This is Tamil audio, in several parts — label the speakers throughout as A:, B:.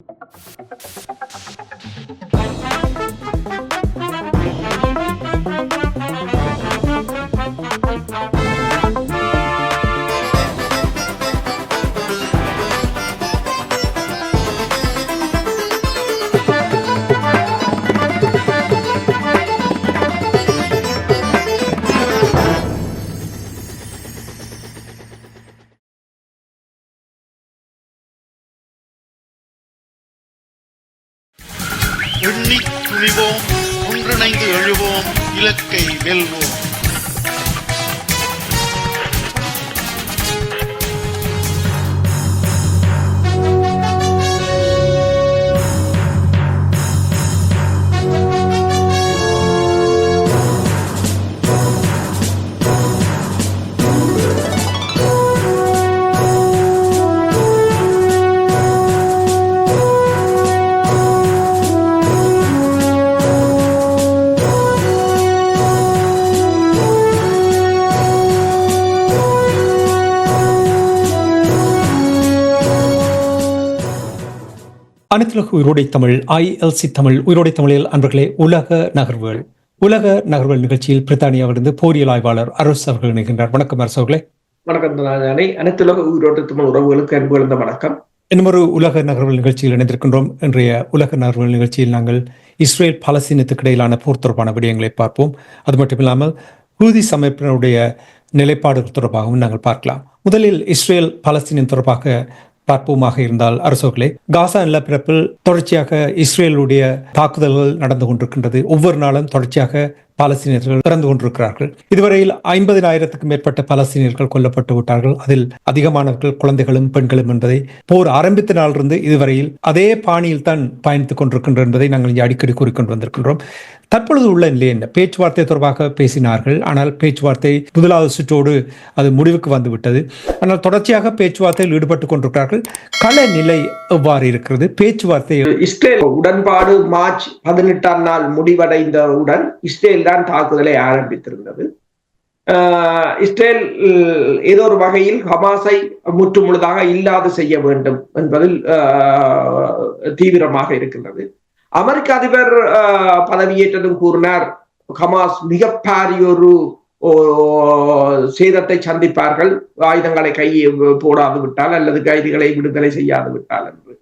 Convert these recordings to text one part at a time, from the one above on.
A: Thank you.
B: அனைத்துலக உயிரோடை தமிழ் ஐஎல்சி தமிழ் உயிரோடை தமிழில் அன்பர்களே உலக நகர்வுகள். உலக நகர்வுகள் நிகழ்ச்சியில் பிரித்தானியாவிலிருந்து போரியல் ஆய்வாளர் அரசு அவர்கள் இணைகின்றார். வணக்கம் அரசு அவர்களே.
C: வணக்கம் நானே அனைத்துலக உயிரோட்ட தமிழ் உறவுகளுக்கு அன்பு கலந்த வணக்கம்.
B: இன்னுமொரு உலக நகர்வுகள் நிகழ்ச்சியில் இணைந்திருக்கின்றோம். இன்றைய உலக நகர்வுகள் நிகழ்ச்சியில் நாங்கள் இஸ்ரேல் பாலஸ்தீனத்துக்கு இடையிலான போர் தொடர்பான விடயங்களை பார்ப்போம். அது மட்டுமில்லாமல் ஹூதி சமைப்பினருடைய நிலைப்பாடுகள் தொடர்பாகவும் நாங்கள் பார்க்கலாம். முதலில் இஸ்ரேல் பாலஸ்தீனம் தொடர்பாக பார்ப்போமாக இருந்தால் அரசோர்களே காசா நிலப்பரப்பில் தொடர்ச்சியாக இஸ்ரேலுடைய தாக்குதல்கள் நடந்து கொண்டிருக்கின்றது. ஒவ்வொரு நாளும் தொடர்ச்சியாக பாலஸ்தீனியர்கள் பிறந்து கொண்டிருக்கிறார்கள். இதுவரையில் ஐம்பதினாயிரத்துக்கும் மேற்பட்ட பாலஸ்தீனியர்கள் கொல்லப்பட்டு விட்டார்கள். அதில் அதிகமானவர்கள் குழந்தைகளும் பெண்களும் என்பதை போர் ஆரம்பித்த நாளிலிருந்து இதுவரையில் அதே பாணியில் தான் பயணித்துக் கொண்டிருக்கின்றோம் என்பதை நாங்கள் இங்கே அடிக்கடி கூறிக்கொண்டு வந்திருக்கின்றோம். தற்பொழுது உள்ள நிலை என்ன? பேச்சுவார்த்தை தொடர்பாக பேசினார்கள். ஆனால் பேச்சுவார்த்தை முதலாவது சுற்றோடு அது முடிவுக்கு வந்துவிட்டது. ஆனால் தொடர்ச்சியாக பேச்சுவார்த்தையில் ஈடுபட்டுக் கொண்டிருக்கிறார்கள். கள நிலை எவ்வாறு இருக்கிறது? பேச்சுவார்த்தை
C: இஸ்ரேல் உடன்பாடு மார்ச் பதினெட்டாம் நாள் முடிவடைந்தவுடன் இஸ்ரேல் தான் தாக்குதலை ஆரம்பித்திருந்தது. இஸ்ரேல் ஏதோ ஒரு வகையில் ஹமாஸை முற்று முழுதாக இல்லாது செய்ய வேண்டும் என்பதில் தீவிரமாக இருக்கின்றது. அமெரிக்க அதிபர் பதவியேற்றதும் கூறினார் ஹமாஸ் மிக பாரியொரு சேதத்தை சந்திப்பார்கள். ஆயுதங்களை கை போடாது விட்டால் அல்லது கைதிகளை விடுதலை செய்யாது விட்டால் என்று.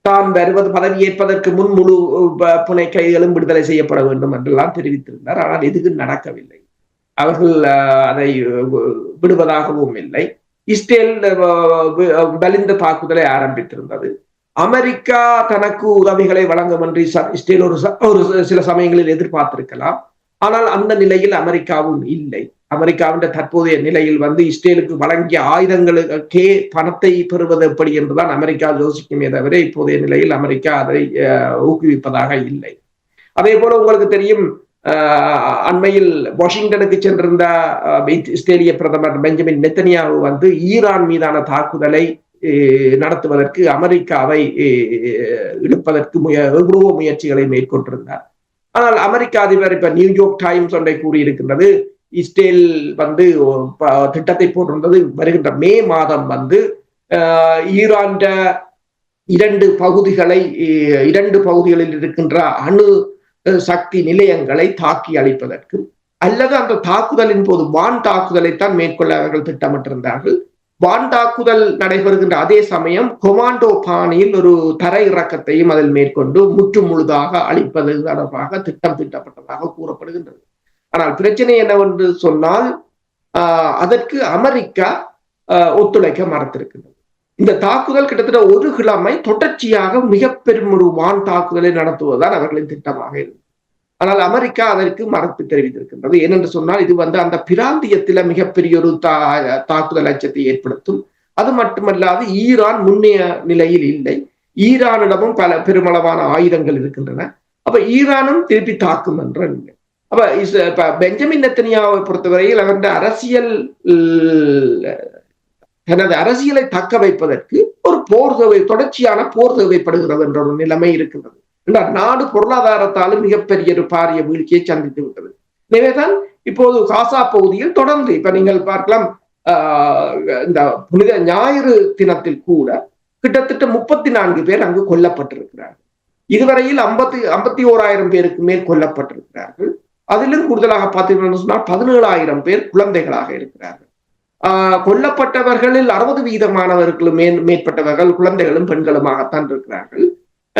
C: தான் வருவது பதவியேற்பதற்கு முன் முழு புனை கைகளும் விடுதலை செய்யப்பட வேண்டும் என்றெல்லாம் தெரிவித்திருந்தார். ஆனால் எதுவும் நடக்கவில்லை. அவர்கள் அதை விடுவதாகவும் இல்லை. இஸ்ரேல் வலிந்த தாக்குதலை ஆரம்பித்திருந்தது. அமெரிக்கா தனக்கு உதவிகளை வழங்கும் என்று இஸ்ரேல் ஒரு ச- ஒரு சில சமயங்களில் எதிர்பார்த்திருக்கலாம். ஆனால் அந்த நிலையில் அமெரிக்காவும் இல்லை. அமெரிக்காவின் தற்போதைய நிலையில் வந்து இஸ்ரேலுக்கு வழங்கிய ஆயுதங்களுக்கே பணத்தை பெறுவது எப்படி என்றுதான் அமெரிக்கா யோசிக்குமே தவிர இப்போதைய நிலையில் அமெரிக்கா அதை அஹ், ஊக்குவிப்பதாக இல்லை. அதே போல உங்களுக்கு தெரியும் அண்மையில் வாஷிங்டனுக்கு சென்றிருந்த இஸ்ரேலிய பிரதமர் பெஞ்சமின் நெத்தனியாவு வந்து ஈரான் மீதான தாக்குதலை நடத்துவதற்கு அமெரிக்காவை அஹ், இழுப்பதற்கு முய எவ்வளவோ முயற்சிகளை மேற்கொண்டிருந்தார். ஆனால் அமெரிக்க அதிபர் இப்ப நியூயார்க் டைம்ஸ் ஒன்றை கூறியிருக்கின்றது இஸ்ரேல் வந்து திட்டத்தை போட்டிருந்தது வருகின்ற மே மாதம் வந்து ஈரான் இரண்டு பகுதிகளை இரண்டு பகுதிகளில் இருக்கின்ற அணு சக்தி நிலையங்களை தாக்கி அழிப்பதற்கு அல்லது அந்த தாக்குதலின் போது வான் தாக்குதலைத்தான் மேற்கொள்ள அவர்கள் திட்டமிட்டிருந்தார்கள். வான் தாக்குதல் நடைபெறுகின்ற அதே சமயம் கொமாண்டோ பாணியில் ஒரு தரை இறக்கத்தையும் அதில் மேற்கொண்டு முற்று முழுதாக அழிப்பது தொடர்பாக திட்டம் திட்டப்பட்டதாக கூறப்படுகின்றது. ஆனால் பிரச்சனை என்னவென்று சொன்னால் ஆஹ், அதற்கு அமெரிக்கா ஆஹ், ஒத்துழைக்க மறுத்திருக்கின்றது இந்த தாக்குதல் கிட்டத்தட்ட ஒரு கிழமை தொடர்ச்சியாக மிக பெரும் ஒரு வான் தாக்குதலை நடத்துவதுதான் அவர்களின் திட்டமாக இருந்தது ஆனால் அமெரிக்கா அதற்கு மறுப்பு தெரிவித்திருக்கின்றது. ஏனென்று சொன்னால் இது வந்து அந்த பிராந்தியத்தில மிகப்பெரிய ஒரு தா தாக்குதல் அச்சத்தை ஏற்படுத்தும். அது மட்டுமல்லாது ஈரான் முன்னைய நிலையில் இல்லை. ஈரானிடமும் பல பெருமளவான ஆயுதங்கள் இருக்கின்றன. அப்ப ஈரானும் திருப்பி தாக்கும் என்ற நிலை. அப்ப இஸ்- இப்ப பெஞ்சமின் நெத்தனியாவை பொறுத்தவரையில் அவருடைய அரசியல் தனது அரசியலை தக்க வைப்பதற்கு ஒரு போர் தேவை தொடர்ச்சியான போர் தேவைப்படுகிறது என்ற ஒரு நிலைமை இருக்கின்றது என்றால் நாடு பொருளாதாரத்தாலும் மிகப்பெரிய ஒரு பாரிய வீழ்ச்சியை சந்தித்து விட்டது. எனவேதான் இப்போது காசா பகுதியில் தொடர்ந்து இப்ப நீங்கள் பார்க்கலாம் ஆஹ், இந்த புனித ஞாயிறு தினத்தில் கூட கிட்டத்தட்ட முப்பத்தி நான்கு பேர் அங்கு கொல்லப்பட்டிருக்கிறார்கள். இதுவரையில் ஐம்பத்தி ஐம்பத்தி ஓராயிரம் பேருக்கு மேல் கொல்லப்பட்டிருக்கிறார்கள். அதிலும் கூடுதலாக பார்த்தீங்கன்னு சொன்னால் பதினேழாயிரம் பேர் குழந்தைகளாக இருக்கிறார்கள். ஆஹ் கொல்லப்பட்டவர்களில் அறுபது வீதமானவர்களும் மேற்பட்டவர்கள் குழந்தைகளும் பெண்களுமாகத்தான் இருக்கிறார்கள்.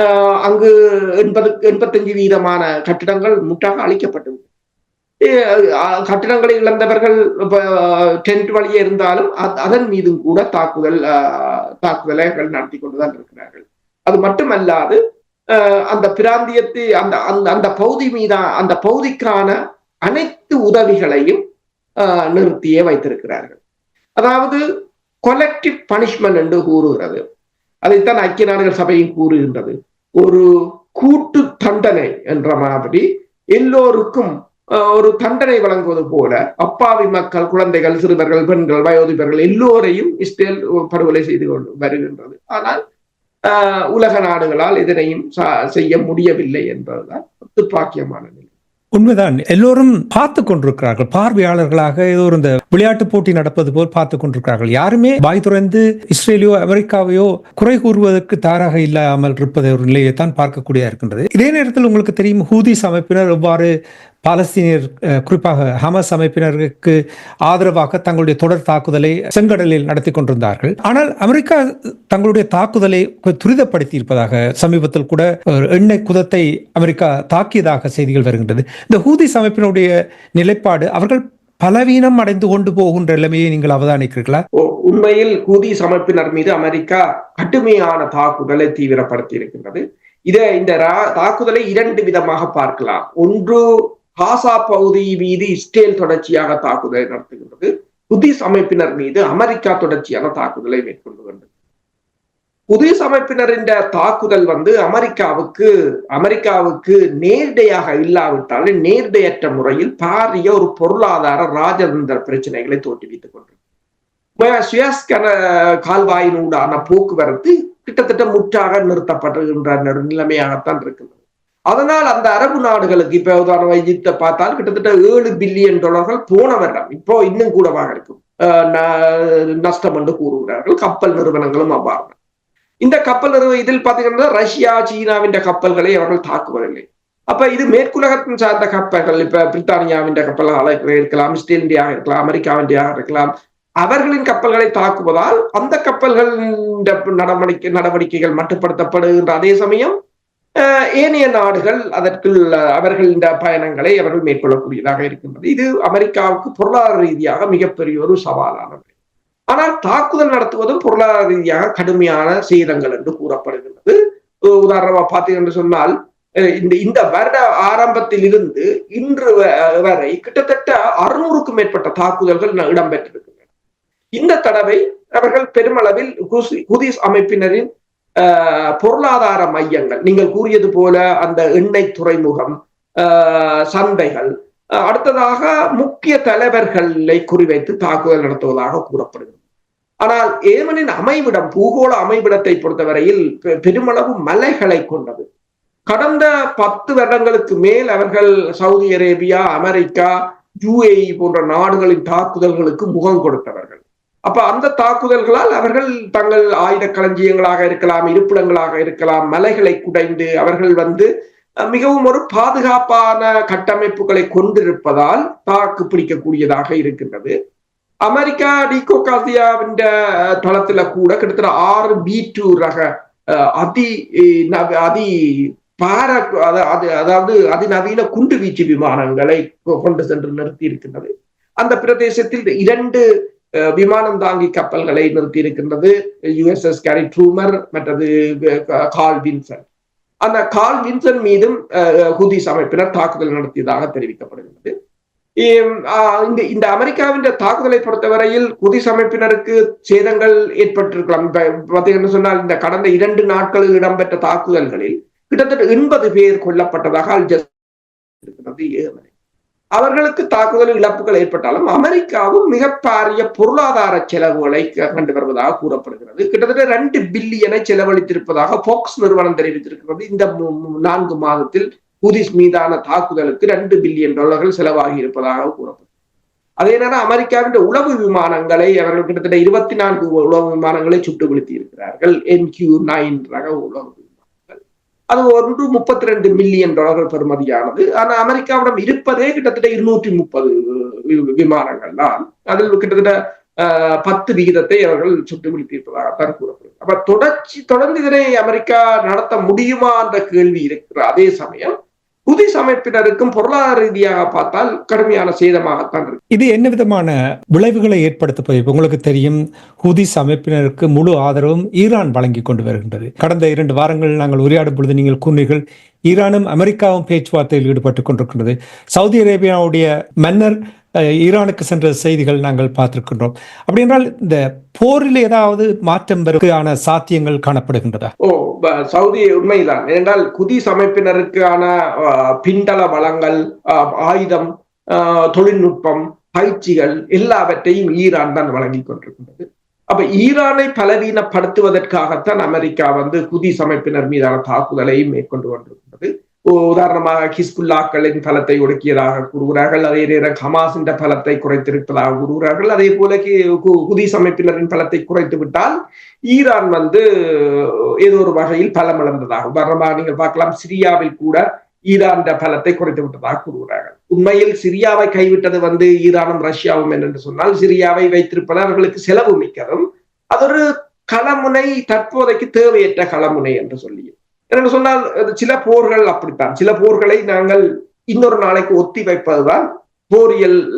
C: ஆஹ் அங்கு எண்பது எண்பத்தஞ்சு வீதமான கட்டிடங்கள் முற்றாக அழிக்கப்பட்டு கட்டிடங்களை இழந்தவர்கள் டென்ட் வழியே இருந்தாலும் அதன் மீதும் கூட தாக்குதல் ஆஹ் தாக்குதலைகள் நடத்தி கொண்டுதான் இருக்கிறார்கள். அது மட்டுமல்லாது அந்த பிராந்தியத்தை அந்த அந்த அந்த பகுதி மீதா அந்த பகுதிக்கான அனைத்து உதவிகளையும் நிறுத்தியே வைத்திருக்கிறார்கள். அதாவது கொலெக்டிவ் பனிஷ்மெண்ட் என்று கூறுகிறது. அதைத்தான் ஐக்கிய நாடுகள் சபையும் கூறுகின்றது. ஒரு கூட்டு தண்டனை என்ற மாதிரி எல்லோருக்கும் ஆஹ், ஒரு தண்டனை வழங்குவது போல அப்பாவி மக்கள் குழந்தைகள் சிறுவர்கள் பெண்கள் வயோதிபர்கள் எல்லோரையும் இஸ்ரேல் படுகொலை செய்து கொண்டு வருகின்றது. ஆனால் உலக நாடுகளால் இதனையும் செய்ய முடியவில்லை என்பதுதான் துப்பாக்கியமான நிலை.
B: உண்மைதான். எல்லோரும் பார்த்து கொண்டிருக்கிறார்கள். பார்வையாளர்களாக ஏதோ இந்த விளையாட்டு போட்டி நடப்பது போல் பார்த்து கொண்டிருக்கிறார்கள். யாருமே வாய் துறந்து இஸ்ரேலியோ அமெரிக்காவையோ குறை கூறுவதற்கு தயாராக இல்லாமல் இருப்பது ஒரு நிலையை தான் பார்க்கக்கூடிய இருக்கின்றது. இதே நேரத்தில் உங்களுக்கு தெரியும் ஹூதிஸ் அமைப்பினர் எவ்வாறு பாலஸ்தீனியர் குறிப்பாக ஹமஸ் அமைப்பினருக்கு ஆதரவாக தங்களுடைய தொடர் தாக்குதலை செங்கடலில் நடத்தி கொண்டிருந்தார்கள். ஆனால் அமெரிக்கா தங்களுடைய தாக்குதலை துரிதப்படுத்தி இருப்பதாக சமீபத்தில் கூட ஒரு எண்ணெய் குதத்தை அமெரிக்கா தாக்கியதாக செய்திகள் வருகின்றது. இந்த ஹூதிஸ் அமைப்பினுடைய நிலைப்பாடு அவர்கள் பலவீனம் அடைந்து கொண்டு போகின்ற நிலைமையை நீங்கள் அவதானிக்கிறீர்களா?
C: உண்மையில் ஹூதிஸ் அமைப்பினர் மீது அமெரிக்கா கடுமையான தாக்குதலை தீவிரப்படுத்தி இருக்கின்றது இதை இந்த தாக்குதலை இரண்டு விதமாக பார்க்கலாம். ஒன்று காசா பகுதி மீது இஸ்ரேல் தொடர்ச்சியாக தாக்குதலை நடத்துகின்றது. புதிஸ் அமைப்பினர் மீது அமெரிக்கா தொடர்ச்சியான தாக்குதலை மேற்கொண்டு வந்தது புதிஸ் அமைப்பினரின் தாக்குதல் வந்து அமெரிக்காவுக்கு அமெரிக்காவுக்கு நேரடியாக இல்லாவிட்டாலும் நேரடியற்ற முறையில் பாரிய ஒரு பொருளாதார ராஜதந்திர பிரச்சனைகளை தோற்றுவித்துக் கொண்டிருக்கிறது சுயஸ் கால்வாயினூடான போக்குவரத்து கிட்டத்தட்ட முற்றாக நிறுத்தப்படுகின்ற நிலைமையாகத்தான் இருக்கின்றது அதனால் அந்த அரபு நாடுகளுக்கு இப்ப உதாரணம் எகிப்தை பார்த்தால் கிட்டத்தட்ட ஏழு பில்லியன் டாலர்கள் போன வருடம். இப்போ இன்னும் கூடவாக இருக்கும். அஹ் நஷ்டம் என்று கூறுகிறார்கள். கப்பல் நிறுவனங்களும் அவ்வாறு இந்த கப்பல் நிறுவனம் இதில் பாத்தீங்கன்னா ரஷ்யா சீனாவின் கப்பல்களை அவர்கள் தாக்குவதில்லை. அப்ப இது மேற்குலகத்தின் சார்ந்த கப்பல்கள். இப்ப பிரித்தானியாவின் கப்பல்களாக இருக்கலாம் இஸ்ரேலியாக இருக்கலாம் அமெரிக்காவின்டியாக இருக்கலாம். அவர்களின் கப்பல்களை தாக்குவதால் அந்த கப்பல்களின் நடவடிக்கை நடவடிக்கைகள் மட்டுப்படுத்தப்படுகின்ற அதே சமயம் ஏனைய நாடுகள் அதற்குள் அவர்கள் இந்த பயணங்களை அவர்கள் மேற்கொள்ளக்கூடியதாக இருக்கின்றது. இது அமெரிக்காவுக்கு பொருளாதார ரீதியாக மிகப்பெரிய ஒரு சவாலானது ஆனால் தாக்குதல் நடத்துவதும் பொருளாதார ரீதியாக கடுமையான சேதங்கள் என்று கூறப்படுகின்றது. உதாரணமாக உதாரணமா பார்த்தீங்கன்னு சொன்னால் அஹ், இந்த இந்த வருட ஆரம்பத்தில் இருந்து இன்று வரை கிட்டத்தட்ட அறுநூறுக்கும் மேற்பட்ட தாக்குதல்கள் இடம்பெற்றிருக்கின்றன. இந்த தடவை அவர்கள் பெருமளவில் ஹுசி- ஹுதிஸ் அமைப்பினரின் பொருளாதார மையங்கள். நீங்கள் கூறியது போல அந்த எண்ணெய் துறைமுகம் ஆஹ், சந்தைகள். அடுத்ததாக முக்கிய தலைவர்களை குறிவைத்து தாக்குதல் நடத்துவதாக கூறப்படுகிறது. ஆனால் ஏமனின் அமைவிடம் பூகோள அமைவிடத்தை பொறுத்தவரையில் பெ- பெருமளவு மலைகளை கொண்டது. கடந்த பத்து வருடங்களுக்கு மேல் அவர்கள் சவுதி அரேபியா அமெரிக்கா யுஏஇ போன்ற நாடுகளின் தாக்குதல்களுக்கு முகம் கொடுத்தவர்கள். அப்ப அந்த தாக்குதல்களால் அவர்கள் தங்கள் ஆயுத களஞ்சியங்களாக இருக்கலாம் இருப்பிடங்களாக இருக்கலாம் மலைகளை குடைந்து அவர்கள் வந்து மிகவும் ஒரு பாதுகாப்பான கட்டமைப்புகளை கொண்டிருப்பதால் தாக்கு பிடிக்கக்கூடியதாக இருக்கின்றது. அமெரிக்கா டிகோகாசியாவின் தளத்துல கூட கிட்டத்தட்ட ஆறு பி டூ ரக அஹ், அதி அதி பார அத- அது- அதாவது அதிநவீன குண்டு வீச்சு விமானங்களை கொ- கொண்டு சென்று நிறுத்தி இருக்கின்றது அந்த பிரதேசத்தில் இரண்டு விமானம் தாங்கி கப்பல்களை நிறுத்தி இருக்கின்றது யுஎஸ்எஸ் கேரி ட்ரூமர் மற்றது கால் வின்சன் அந்த கால் வின்சன் மீதும் ஹூதிஸ் அமைப்பினர் தாக்குதல் நடத்தியதாக தெரிவிக்கப்படுகிறது இந்த இந்த அமெரிக்காவின் தாக்குதலை பொறுத்தவரையில் குதி அமைப்பினருக்கு சேதங்கள் ஏற்பட்டிருக்கலாம். பார்த்தீங்கன்னு சொன்னால் இந்த கடந்த இரண்டு நாட்களில் இடம்பெற்ற தாக்குதல்களில் கிட்டத்தட்ட எண்பது பேர் கொல்லப்பட்டதாக அல் ஜசீரா இருக்கிறது அவர்களுக்கு தாக்குதல் இழப்புகள் ஏற்பட்டாலும் அமெரிக்காவும் மிக பாரிய பொருளாதார செலவுகளை கண்டு வருவதாக கூறப்படுகிறது. கிட்டத்தட்ட ரெண்டு பில்லியனை செலவழித்திருப்பதாக போக்ஸ் நிறுவனம் தெரிவித்திருக்கிறது. இந்த மு- நான்கு மாதத்தில் ஹூதிஸ் மீதான தாக்குதலுக்கு ரெண்டு பில்லியன் டாலர்கள் செலவாகி இருப்பதாக கூறப்படுகிறது அதே நேரம் அமெரிக்காவின் உளவு விமானங்களை அவர்கள் கிட்டத்தட்ட இருபத்தி நான்கு உளவு விமானங்களை சுட்டு வீழ்த்தி இருக்கிறார்கள் என்கியூ நைன் ரக உளவு. அது ஒன்று முப்பத்தி ரெண்டு மில்லியன் டாலர்கள் பெறுமதியானது. ஆனா அமெரிக்காவிடம் இருப்பதே கிட்டத்தட்ட இருநூற்றி முப்பது விமானங்கள் தான் அதில் கிட்டத்தட்ட ஆஹ், பத்து விகிதத்தை அவர்கள் சுட்டு வீழ்த்தியிருப்பதாகத்தான் கூறப்படுது அப்ப தொடர்ச்சி தொடர்ந்து இதனை அமெரிக்கா நடத்த முடியுமா என்ற கேள்வி இருக்கிற அதே சமயம் புதிஸ் அமைப்பினருக்கும் பொருளாதார ரீதியாக பார்த்தால் கடுமையான சேதமாகத்தான் இருக்கு.
B: இது என்ன விதமான விளைவுகளை ஏற்படுத்த போய் உங்களுக்கு தெரியும்? ஹூதிஸ் அமைப்பினருக்கு முழு ஆதரவும் ஈரான் வழங்கி கொண்டு வருகின்றது. கடந்த இரண்டு வாரங்கள் நாங்கள் உரையாடும் பொழுது நீங்கள் கூறினீர்கள் ஈரானும் அமெரிக்காவும் பேச்சுவார்த்தையில் ஈடுபட்டுக் கொண்டிருக்கின்றது. சவுதி அரேபியாவுடைய மன்னர் ஈரானுக்கு சென்ற செய்திகள் நாங்கள் பார்த்திருக்கின்றோம். அப்படி என்றால் இந்த போரில் ஏதாவது மாற்றம் வருவதற்கான சாத்தியங்கள் காணப்படுகின்றதா?
C: ஓ சவுதி உண்மைதான். ஏனென்றால் குதிஸ் அமைப்பினருக்கான பிண்டல வளங்கள் ஆஹ், ஆயுதம் ஆஹ், தொழில்நுட்பம் பயிற்சிகள் எல்லாவற்றையும் ஈரான் தான் வழங்கி கொண்டிருக்கின்றது. அப்ப ஈரானை பலவீனப்படுத்துவதற்காகத்தான் அமெரிக்கா வந்து குதிஸ் அமைப்பினர் மீதான தாக்குதலையும் மேற்கொண்டு கொண்டிருக்கிறது உதாரணமாக ஹிஸ்புல்லாக்களின் பலத்தை ஒடுக்கியதாக கூறுகிறார்கள். அதே நேரம் ஹமாஸின் பலத்தை குறைத்திருப்பதாக கூறுகிறார்கள். அதே போல கி- அமைப்பினரின் பலத்தை குறைத்து விட்டால் ஈரான் வந்து ஏதோ ஒரு வகையில் பலம் இழந்ததாக உதாரணமாக நீங்கள் பார்க்கலாம் சிரியாவில் கூட ஈரான் பலத்தை குறைத்து விட்டதாக கூறுகிறார்கள். உண்மையில் சிரியாவை கைவிட்டது வந்து ஈரானும் ரஷ்யாவும் என்று சொன்னால் சிரியாவை வைத்திருப்பது அவர்களுக்கு செலவு மிக்கதும் அது ஒரு களமுனை தற்போதைக்கு தேவையற்ற களமுனை என்று சொல்லி என்று சொன்னால் சில போர்கள் அப்படித்தான். சில போர்களை நாங்கள் இன்னொரு நாளைக்கு ஒத்தி வைப்பதுதான் போரியல்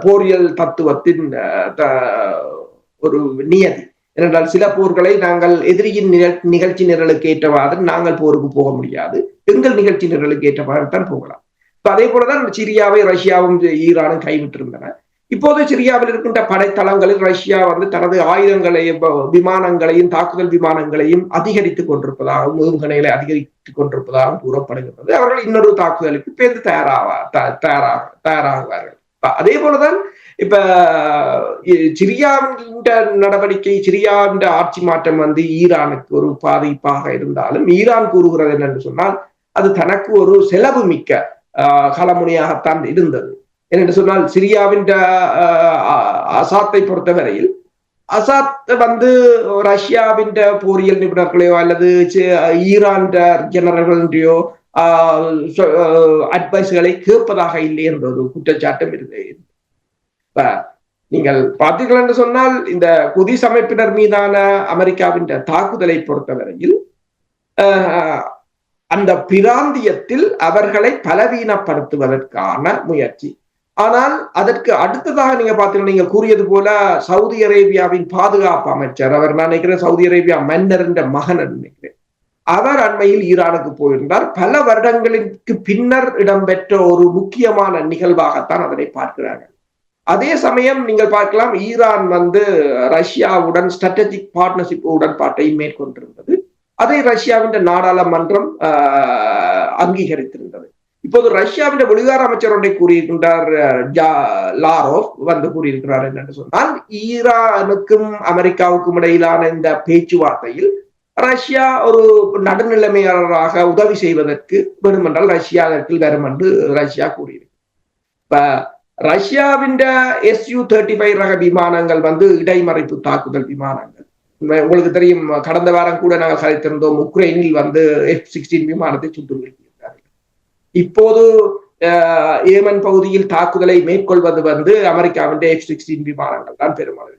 C: போரியல் தத்துவத்தின் த- ஒரு நியதி. ஏனென்றால் சில போர்களை நாங்கள் எதிரியின் நிகழ்- நிகழ்ச்சி நிரலுக்கு ஏற்றவாறு நாங்கள் போருக்கு போக முடியாது. எங்கள் நிகழ்ச்சி நிரலுக்கு ஏற்றவாறு தான் போகலாம். அதே போலதான் சிரியாவை ரஷ்யாவும் ஈரானும் கைவிட்டிருந்தன. இப்போது சிரியாவில் இருக்கின்ற படைத்தளங்களில் ரஷ்யா வந்து தனது ஆயுதங்களையும் விமானங்களையும் தாக்குதல் விமானங்களையும் அதிகரித்துக் கொண்டிருப்பதாகவும் ஏவுகணைகளை அதிகரித்துக் கொண்டிருப்பதாகவும் கூறப்படுகிறது அவர்கள் இன்னொரு தாக்குதலுக்கு பேர்ந்து தயாராக த- தயாராக தயாராகுவார்கள். அதே போலதான் இப்ப இ- சிரியாவின் நடவடிக்கை சிரியாவின் ஆட்சி மாற்றம் வந்து ஈரானுக்கு ஒரு பாதிப்பாக இருந்தாலும் ஈரான் கூறுகிறது என்னென்று சொன்னால் அது தனக்கு ஒரு செலவு மிக்க ஆஹ், களமுனையாகத்தான் இருந்தது. என்னென்று சொன்னால் சிரியாவின் ஆஹ், அசாத்தை பொறுத்தவரையில் அசாத் வந்து ரஷ்யாவின் போரியல் நிபுணர்களையோ அல்லது ஈரான் ஜெனரல்களையோ அட்வைஸ்களை கேட்பதாக இல்லை என்ற ஒரு குற்றச்சாட்டும் இருந்தது நீங்கள் பார்த்தீர்கள் என்று சொன்னால் இந்த குதிஸ் அமைப்பினர் மீதான அமெரிக்காவின் தாக்குதலை பொறுத்தவரையில் அந்த பிராந்தியத்தில் அவர்களை பலவீனப்படுத்துவதற்கான முயற்சி. ஆனால் அதற்கு அடுத்ததாக நீங்க பார்த்தீங்கன்னா நீங்க கூறியது போல சவுதி அரேபியாவின் பாதுகாப்பு அமைச்சர். அவர் நான் நினைக்கிறேன் சவுதி அரேபியா மன்னர் என்ற மகன் நினைக்கிறேன். அவர் அண்மையில் ஈரானுக்கு போயிருந்தார். பல வருடங்களுக்கு பின்னர் இடம்பெற்ற ஒரு முக்கியமான நிகழ்வாகத்தான் அதனை பார்க்கிறார்கள். அதே சமயம் நீங்கள் பார்க்கலாம் ஈரான் வந்து ரஷ்யாவுடன் ஸ்ட்ராட்டஜிக் பார்ட்னர்ஷிப் உடன்பாட்டை மேற்கொண்டிருந்தது. அதை ரஷ்யாவின் நாடாளுமன்றம் ஆஹ், அங்கீகரித்திருந்தது. இப்போது ரஷ்யாவின் வெளிவார அமைச்சர் ஒன்றை கூறியிருக்கின்றார் லாரோவ் வந்து கூறியிருக்கிறார் என்று சொன்னால் ஈரானுக்கும் அமெரிக்காவுக்கும் இடையிலான இந்த பேச்சுவார்த்தையில் ரஷ்யா ஒரு நடுநிலைமையாளராக உதவி செய்வதற்கு வேண்டுமென்றால் ரஷ்யா அதற்கில் வரும் என்று ரஷ்யா கூறியிருக்கு. இப்ப ரஷ்யாவின் எஸ்யூ தேர்ட்டி ஃபைவ் ரக விமானங்கள் வந்து இடைமறைப்பு தாக்குதல் விமானங்கள். உங்களுக்கு தெரியும் கடந்த வாரம் கூட நாங்கள் கதைத்திருந்தோம் உக்ரைனில் வந்து எஃப் சிக்ஸ்டீன் விமானத்தை சுட்டு இப்போது ஏமன் பகுதியில் தாக்குதலை மேற்கொள்வது வந்து அமெரிக்காவின் எஃப் சிக்ஸ்டீன் விமானங்கள் தான் பெருமளவில்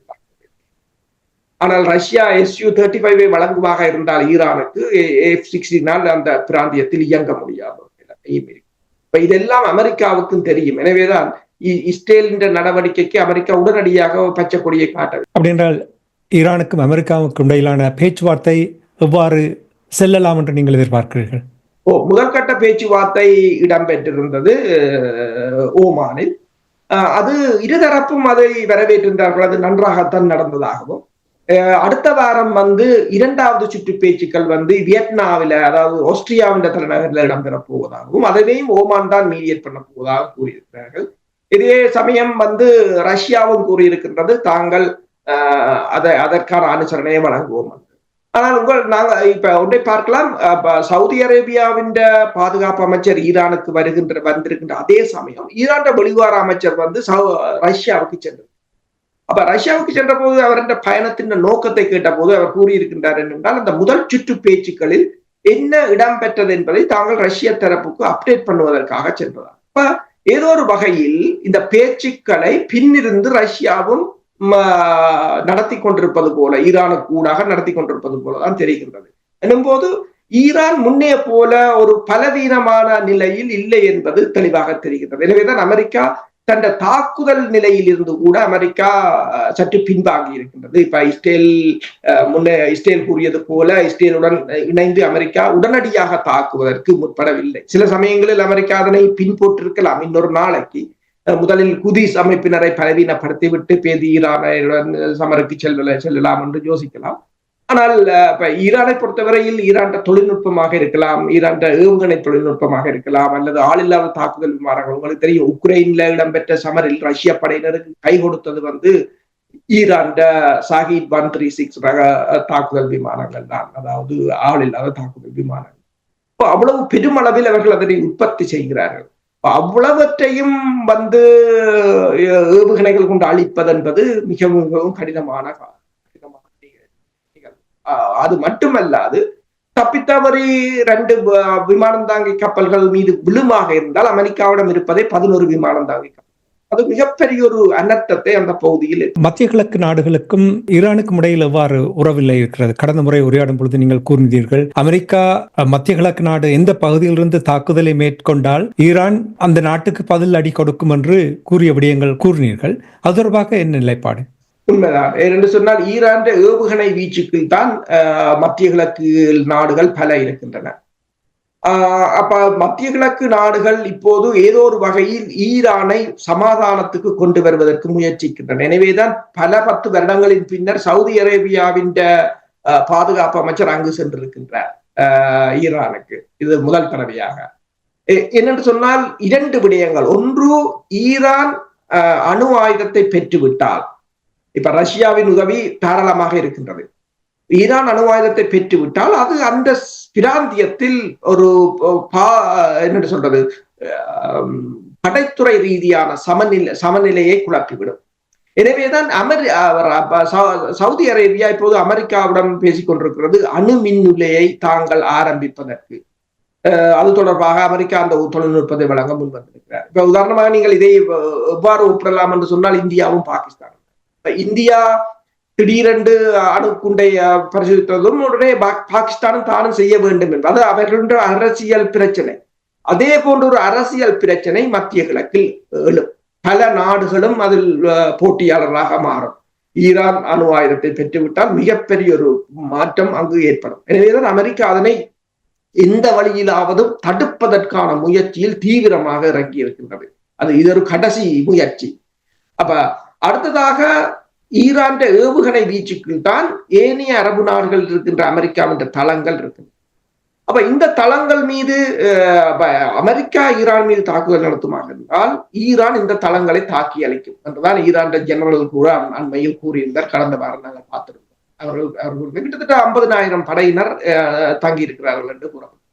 C: ஆனால் ரஷ்யா எஸ்யூ தேர்ட்டி ஃபைவை வழங்குவாக இருந்தால் ஈரானுக்கு எஃப் சிக்ஸ்டீனால் அந்த பிராந்தியத்தில் இயங்க முடியாது. இப்ப இதெல்லாம் அமெரிக்காவுக்கும் தெரியும். எனவேதான் இ- இஸ்ரேலின் நடவடிக்கைக்கு அமெரிக்கா உடனடியாக பச்சை கொடியை காட்ட
B: அப்படின்றால் ஈரானுக்கும் அமெரிக்காவுக்கும் இடையிலான பேச்சுவார்த்தை எவ்வாறு செல்லலாம் என்று நீங்கள் எதிர்பார்க்கிறீர்கள்?
C: ஓ முதற்கட்ட பேச்சுவார்த்தை இடம்பெற்றிருந்தது ஓமானில். அது இருதரப்பும் அதை வரவேற்றிருந்தார்கள். அது நன்றாகத்தான் நடந்ததாகவும். அடுத்த வாரம் வந்து இரண்டாவது சுற்று பேச்சுக்கள் வந்து வியட்நாவில அதாவது ஆஸ்திரியாவின் தலைநகரில் இடம்பெறப் போவதாகவும் அதனையும் ஓமான் தான் மீடியேட் பண்ண போவதாக கூறியிருக்கிறார்கள். இதே சமயம் வந்து ரஷ்யாவும் கூறியிருக்கின்றது தாங்கள் அதை அதற்கான அனுசரணையை வழங்குவோம். என்று. ஆனால் உங்கள் நாங்கள் இப்ப ஒன்றை பார்க்கலாம். சவுதி அரேபியாவின் பாதுகாப்பு அமைச்சர் ஈரானுக்கு வருகின்ற வந்திருக்கின்ற அதே சமயம் ஈரான் வெளிவார அமைச்சர் வந்து சவு- ரஷ்யாவுக்கு சென்றது அப்ப ரஷ்யாவுக்கு சென்ற போது அவரின் பயணத்தின் நோக்கத்தை கேட்ட போது அவர் கூறியிருக்கின்றார் என்றால் அந்த முதல் சுற்று பேச்சுக்களில் என்ன இடம் பெற்றது என்பதை தாங்கள் ரஷ்ய தரப்புக்கு அப்டேட் பண்ணுவதற்காக சென்றதார் அப்ப ஏதோ ஒரு வகையில் இந்த பேச்சுக்களை பின்னிருந்து ரஷ்யாவும் நடத்தி கொண்டிருப்பது போல ஈரானுக்கு ஊடாக நடத்தி கொண்டிருப்பது போலதான் தெரிகின்றது. எனும்போது ஈரான் முன்னே போல ஒரு பலவீனமான நிலையில் இல்லை என்பது தெளிவாக தெரிகின்றது. எனவேதான் அமெரிக்கா தன் தாக்குதல் நிலையில் இருந்து கூட அமெரிக்கா சற்று பின்வாங்கி இருக்கின்றது. இப்ப இஸ்ரேல் அஹ், முன்னே இஸ்ரேல் கூறியது போல இஸ்ரேலுடன் இணைந்து அமெரிக்கா உடனடியாக தாக்குவதற்கு முற்படவில்லை. சில சமயங்களில் அமெரிக்கா அதனை பின்போட்டிருக்கலாம் இன்னொரு நாளைக்கு முதலில் குதிஸ் அமைப்பினரை பலவீனப்படுத்திவிட்டு பேதி ஈரானுடன் சமருக்கு செல்ல செல்லலாம் என்று யோசிக்கலாம். ஆனால் இப்ப ஈரானை பொறுத்தவரையில் ஈரான் தொழில்நுட்பமாக இருக்கலாம் ஈரான் ஏவுகணை தொழில்நுட்பமாக இருக்கலாம் அல்லது ஆளில்லாத தாக்குதல் விமானங்கள். உங்களுக்கு தெரியும் உக்ரைன்ல இடம்பெற்ற சமரில் ரஷ்ய படையினருக்கு கை கொடுத்தது வந்து Iran Shahed one three six ரக தாக்குதல் விமானங்கள் தான். அதாவது ஆளில்லாத தாக்குதல் விமானங்கள். இப்போ அவ்வளவு பெருமளவில் அவர்கள் அதனை உற்பத்தி செய்கிறார்கள். அவ்வளவற்றையும் வந்து ஏவுகணைகள் கொண்டு அழிப்பது என்பது மிகவும் மிகவும் கடினமான கடினமான அது மட்டுமல்லாது தப்பித்தவறி ரெண்டு விமானம் தாங்கி கப்பல்கள் மீது விழுமாக இருந்தால் அமெரிக்காவிடம் இருப்பதே பதினோரு விமானம் தாங்கி கப்பல். அது மிகப்பெரிய ஒரு அனர்த்தத்தை அந்த பகுதியில்
B: மத்திய கிழக்கு நாடுகளுக்கும் ஈரானுக்கும் இடையில் எவ்வாறு உறவில்லை இருக்கிறது? கடந்த முறை உரையாடும் பொழுது நீங்கள் கூறினீர்கள் அமெரிக்கா மத்திய கிழக்கு நாடு எந்த பகுதியிலிருந்து தாக்குதலை மேற்கொண்டால் ஈரான் அந்த நாட்டுக்கு பதில் அடி கொடுக்கும் என்று கூறிய விடயங்கள் கூறினீர்கள். அது தொடர்பாக என்ன நிலைப்பாடு?
C: உண்மைதான். ஏனென்று சொன்னால் ஈரான் ஏவுகணை வீச்சுக்கு தான் மத்திய கிழக்கு நாடுகள் பல இருக்கின்றன. அப்ப மத்திய கிழக்கு நாடுகள் இப்போது ஏதோ ஒரு வகையில் ஈரானை சமாதானத்துக்கு கொண்டு வருவதற்கு முயற்சிக்கின்றன. எனவேதான் பல பத்து வருடங்களின் பின்னர் சவுதி அரேபியாவின் பாதுகாப்பு அமைச்சர் அங்கு சென்றிருக்கின்றார் அஹ், ஈரானுக்கு. இது முதல் தடவையாக. என்னென்று சொன்னால் இரண்டு விடயங்கள். ஒன்று ஈரான் அஹ், அணு ஆயுதத்தை பெற்றுவிட்டால். இப்ப ரஷ்யாவின் உதவி தாராளமாக இருக்கின்றது. ஈரான் அணுவாயுதத்தை பெற்றுவிட்டால் அது அந்த பிராந்தியத்தில் ஒரு பா- என்ன சொல்றது படைத்துறை ரீதியான சமநிலை சமநிலையை குழப்பிவிடும். எனவேதான் அமெரி சவுதி அரேபியா இப்போது அமெரிக்காவுடன் பேசிக் கொண்டிருக்கிறது அணு மின் நிலையை தாங்கள் ஆரம்பிப்பதற்கு. அஹ், அது தொடர்பாக அமெரிக்கா அந்த தொழில்நுட்பத்தை வழங்க முன் வந்திருக்கிறார். இப்ப உதாரணமாக நீங்கள் இதை எவ்வாறு ஒப்பிடலாம் என்று சொன்னால் இந்தியாவும் பாகிஸ்தானும். இப்ப இந்தியா திடீரென்று அணுக்குண்டை பரிசோதித்ததும் உடனே பாகிஸ்தானும் தானும் செய்ய வேண்டும் என்பது. அது அவர்களுடைய அரசியல் பிரச்சனை. அதே போன்ற ஒரு அரசியல் பிரச்சனை மத்திய கிழக்கில் எழும். பல நாடுகளும் அதில் போட்டியாளராக மாறும். ஈரான் அணு ஆயுதத்தை பெற்றுவிட்டால் மிகப்பெரிய ஒரு மாற்றம் அங்கு ஏற்படும். எனவேதான் அமெரிக்கா அதனை எந்த வழியிலாவது தடுப்பதற்கான முயற்சியில் தீவிரமாக இறங்கி இருக்கின்றது அது இது ஒரு கடைசி முயற்சி. அப்ப அடுத்ததாக ஈரான் ஏவுகணை வீச்சுக்குள் தான் ஏனைய அரபு நாடுகள் இருக்கின்ற அமெரிக்காவின் தளங்கள் இருக்கு அப்ப இந்த தளங்கள் மீது அஹ், அமெரிக்கா ஈரான் மீது தாக்குதல் நடத்துமாக இருந்தால் ஈரான் இந்த தளங்களை தாக்கி அளிக்கும் என்றுதான் ஈரான் ஜெனரல் கூட அண்மையில் கூறியிருந்தார். கடந்த வாரம் நாங்கள் பார்த்திருந்தோம். அவர்கள் அவர்கள் கிட்டத்தட்ட ஐம்பதினாயிரம் படையினர் அஹ், தங்கி இருக்கிறார்கள் என்று கூறப்படும்.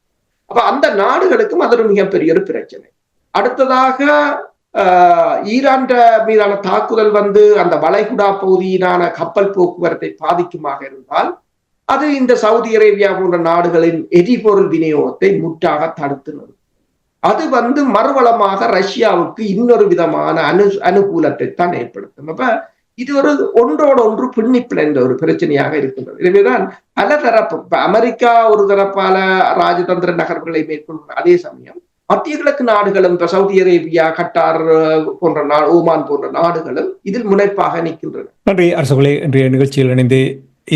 C: அப்ப அந்த நாடுகளுக்கும் அது ஒரு மிகப்பெரிய ஒரு பிரச்சனை. அடுத்ததாக ஈரான் மீதான தாக்குதல் வந்து அந்த வளைகுடா பகுதியிலான கப்பல் போக்குவரத்தை பாதிக்குமாக இருந்தால் அது இந்த சவுதி அரேபியா போன்ற நாடுகளின் எரிபொருள் விநியோகத்தை முற்றாக தடுத்து நிறுத்தும். அது வந்து மறுவளமாக ரஷ்யாவுக்கு இன்னொரு விதமான அனு அனுகூலத்தை தான் ஏற்படுத்தும். அப்ப இது ஒரு ஒன்றோட ஒன்று பின்னிப்பில் என்ற ஒரு பிரச்சனையாக இருக்கின்றது. எனவேதான் பல தரப்பு அமெரிக்கா ஒரு தரப்பால ராஜதந்திர நகர்வுகளை மேற்கொள்கிற அதே சமயம் மத்திய கிழக்கு நாடுகளும் இப்ப சவுதி அரேபியா கட்டார் போன்ற நா ஓமான் போன்ற நாடுகளும் இதில் முனைப்பாக நிற்கின்றன.
B: நன்றி அரசுகளே. இன்றைய நிகழ்ச்சியில் இணைந்து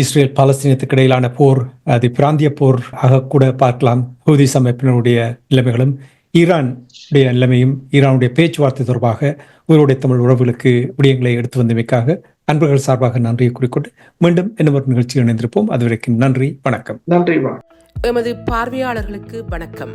B: இஸ்ரேல் பாலஸ்தீனத்துக்கு இடையிலான போர் அது பிராந்திய போர் ஆக கூட பார்க்கலாம். ஹூதி அமைப்பினருடைய நிலைமைகளும் ஈரான் உடைய நிலைமையும் ஈரானுடைய பேச்சுவார்த்தை தொடர்பாக உங்களுடைய தமிழ் உறவுகளுக்கு விடயங்களை எடுத்து வந்தமைக்காக அன்பர்கள் சார்பாக நன்றியை குறிக்கொண்டு மீண்டும் இன்னும் ஒரு நிகழ்ச்சியில் இணைந்திருப்போம். அதுவரைக்கும் நன்றி வணக்கம்.
C: நன்றி
D: எமது பார்வையாளர்களுக்கு வணக்கம்.